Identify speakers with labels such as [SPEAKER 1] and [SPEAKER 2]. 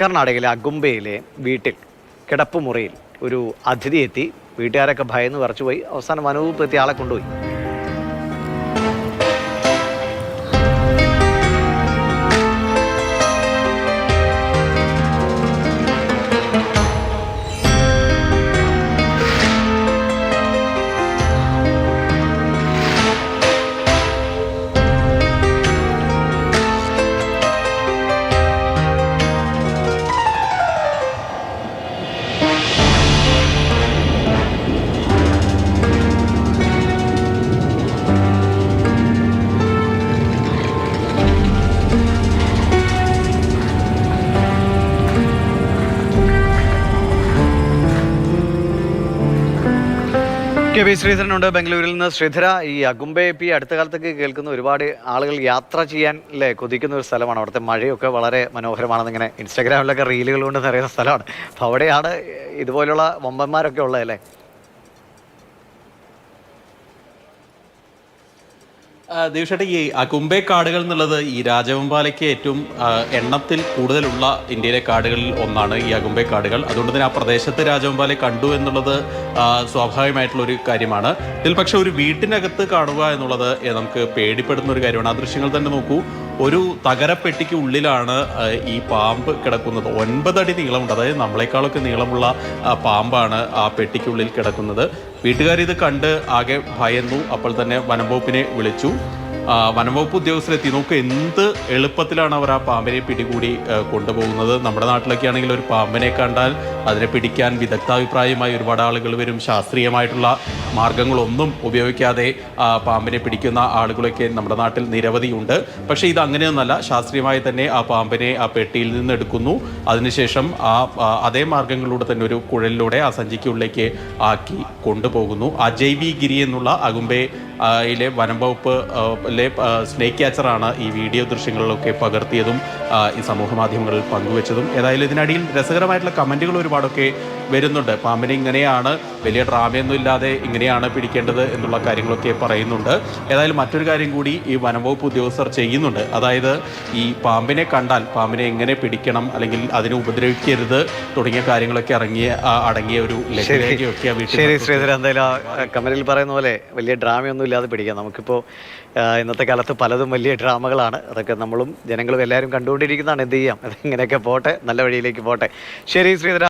[SPEAKER 1] കർണാടകയിലെ അഗുംബയിലെ വീട്ടിൽ കിടപ്പുമുറിയിൽ ഒരു അതിഥി എത്തി. വീട്ടുകാരൊക്കെ ഭയന്ന് വിറച്ചുപോയി. അവസാനം വനവകുപ്പ് എത്തിയ ആളെ കൊണ്ടുപോയി. വി ശ്രീധരനുണ്ട്. ബംഗളൂരിൽ നിന്ന് ശ്രീധര ഈ അഗുംബെ പി അടുത്ത കാലത്തൊക്കെ കേൾക്കുന്ന ഒരുപാട് ആളുകൾ യാത്ര ചെയ്യാൻ അല്ലേ കൊതിക്കുന്ന ഒരു സ്ഥലമാണ്. അവിടുത്തെ മഴയൊക്കെ വളരെ മനോഹരമാണെന്ന് ഇങ്ങനെ ഇൻസ്റ്റാഗ്രാമിലൊക്കെ റീലുകൾ കൊണ്ട് നിറയുന്ന സ്ഥലമാണ്. അപ്പോൾ അവിടെയാണ് ഇതുപോലുള്ള വമ്പന്മാരൊക്കെ ഉള്ളത് അല്ലേ?
[SPEAKER 2] തീർച്ചയായിട്ടും ഈ അകുംബെ കാടുകൾ എന്നുള്ളത് ഈ രാജവെമ്പാലയ്ക്ക് ഏറ്റവും എണ്ണത്തിൽ കൂടുതലുള്ള ഇന്ത്യയിലെ കാടുകളിൽ ഒന്നാണ് ഈ അകുംബെ കാടുകൾ. അതുകൊണ്ട് തന്നെ ആ പ്രദേശത്ത് രാജവെമ്പാലയെ കണ്ടു എന്നുള്ളത് സ്വാഭാവികമായിട്ടുള്ള ഒരു കാര്യമാണ്. ഇതിൽ പക്ഷെ ഒരു വീട്ടിനകത്ത് കാണുക എന്നുള്ളത് നമുക്ക് പേടിപ്പെടുന്ന ഒരു കാര്യമാണ്. ആ ദൃശ്യങ്ങൾ തന്നെ നോക്കൂ. ഒരു തകരപ്പെട്ടിക്ക് ഉള്ളിലാണ് ഈ പാമ്പ് കിടക്കുന്നത്. ഒൻപതടി നീളമുണ്ട്. അതായത് നമ്മളെക്കാളൊക്കെ നീളമുള്ള പാമ്പാണ് ആ പെട്ടിക്കുള്ളിൽ കിടക്കുന്നത്. വീട്ടുകാർ ഇത് കണ്ട് ആകെ ഭയന്നു. അപ്പോൾ തന്നെ വനംവകുപ്പിനെ വിളിച്ചു. വനംവകുപ്പ് ഉദ്യോഗസ്ഥരെത്തി. നോക്ക് എന്ത് എളുപ്പത്തിലാണ് അവർ ആ പാമ്പിനെ പിടികൂടി കൊണ്ടുപോകുന്നത്? നമ്മുടെ നാട്ടിലൊക്കെ ആണെങ്കിൽ ഒരു പാമ്പിനെ കണ്ടാൽ അതിനെ പിടിക്കാൻ വിദഗ്ധാഭിപ്രായമായി ഒരുപാട് ആളുകൾ വരും. ശാസ്ത്രീയമായിട്ടുള്ള മാർഗങ്ങളൊന്നും ഉപയോഗിക്കാതെ പാമ്പിനെ പിടിക്കുന്ന ആളുകളൊക്കെ നമ്മുടെ നാട്ടിൽ നിരവധിയുണ്ട്. പക്ഷേ ഇത് അങ്ങനെയൊന്നല്ല ശാസ്ത്രീയമായി തന്നെ ആ പാമ്പിനെ ആ പെട്ടിയിൽ നിന്ന് എടുക്കുന്നു. അതിനുശേഷം ആ അതേ മാർഗങ്ങളിലൂടെ തന്നെ ഒരു കുഴലിലൂടെ ആ സഞ്ചിക്കുള്ളിലേക്ക് ആക്കി കൊണ്ടുപോകുന്നു. അജൈവി ഗിരി എന്നുള്ള അകുംബെ ആ, യിലെ വനം ലെ സ്നേക്ക് ക്യാച്ചറാണ് ഈ വീഡിയോ ദൃശ്യങ്ങളിലൊക്കെ പകർത്തിയതും ഈ സമൂഹ മാധ്യമങ്ങളിൽ പങ്കുവച്ചതും. ഏതായാലും ഇതിനടിയിൽ രസകരമായിട്ടുള്ള കമന്റുകൾ ഒരുപാടൊക്കെ വരുന്നുണ്ട്. പാമ്പിനെ ഇങ്ങനെയാണ്. വലിയ ഡ്രാമയൊന്നും ഇല്ലാതെ ഇങ്ങനെയാണ് പിടിക്കേണ്ടത് എന്നുള്ള കാര്യങ്ങളൊക്കെ പറയുന്നുണ്ട്. ഏതായാലും മറ്റൊരു കാര്യം കൂടി ഈ വനംവകുപ്പ് ഉദ്യോഗസ്ഥർ ചെയ്യുന്നുണ്ട്. അതായത് ഈ പാമ്പിനെ കണ്ടാൽ പാമ്പിനെ എങ്ങനെ പിടിക്കണം അല്ലെങ്കിൽ അതിനെ ഉപദ്രവിക്കരുത് തുടങ്ങിയ കാര്യങ്ങളൊക്കെ ഇറങ്ങിയ അടങ്ങിയ ഒരു
[SPEAKER 1] ശരി ശ്രീധര എന്തായാലും കമലിൽ പറയുന്ന പോലെ വലിയ ഡ്രാമയൊന്നും ഇല്ലാതെ പിടിക്കാം. നമുക്കിപ്പോൾ ഇന്നത്തെ കാലത്ത് പലതും വലിയ ഡ്രാമകളാണ്. അതൊക്കെ നമ്മളും ജനങ്ങളും എല്ലാവരും കണ്ടുകൊണ്ടിരിക്കുന്നതാണ്. എന്ത് ചെയ്യാം? ഇങ്ങനെയൊക്കെ പോട്ടെ നല്ല വഴിയിലേക്ക് പോട്ടെ. ശരി ശ്രീധര